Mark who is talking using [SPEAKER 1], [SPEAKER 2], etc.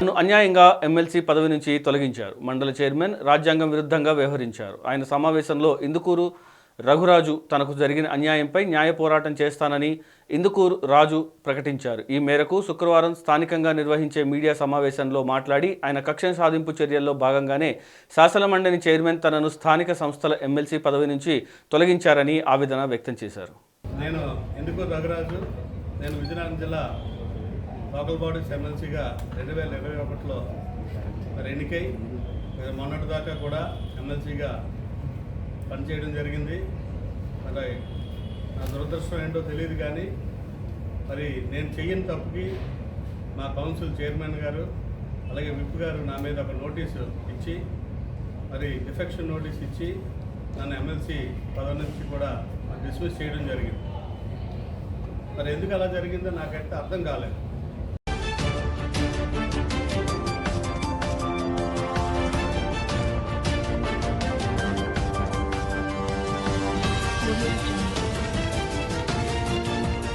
[SPEAKER 1] నన్ను అన్యాయంగా ఎమ్మెల్సీ పదవి నుంచి తొలగించారు. మండల చైర్మన్ రాజ్యాంగం విరుద్ధంగా వ్యవహరించారు. ఆయన సమావేశంలో ఇందుకూరు రఘురాజు తనకు జరిగిన అన్యాయంపై న్యాయ పోరాటం చేస్తానని ఇందుకూరు రాజు ప్రకటించారు. ఈ మేరకు శుక్రవారం స్థానికంగా నిర్వహించే మీడియా సమావేశంలో మాట్లాడి ఆయన కక్ష సాధింపు చర్యల్లో భాగంగానే శాసనమండలి చైర్మన్ తనను స్థానిక సంస్థల ఎమ్మెల్సీ పదవి నుంచి తొలగించారని ఆవేదన వ్యక్తం చేశారు.
[SPEAKER 2] నేను ఎందుకు రఘురాజు నేను విజయనగరం జిల్లా లోకల్ బాడీస్ ఎమ్మెల్సీగా రెండు వేల ఇరవై ఒకటిలో మరి ఎన్నికై మరి మొన్నటి దాకా కూడా ఎమ్మెల్సీగా పనిచేయడం జరిగింది. మరి నా దురదృష్టం ఏంటో తెలియదు కానీ మరి నేను చెయ్యని తప్పుకి మా కౌన్సిల్ చైర్మన్ గారు అలాగే విప్ గారు నా మీద ఒక నోటీసు ఇచ్చి మరి డిఫెక్షన్ నోటీస్ ఇచ్చి నన్ను ఎమ్మెల్సీ పదవి నుంచి కూడా డిస్మిస్ చేయడం జరిగింది. మరి ఎందుకు అలా జరిగిందో నాకైతే అర్థం కాలేదు.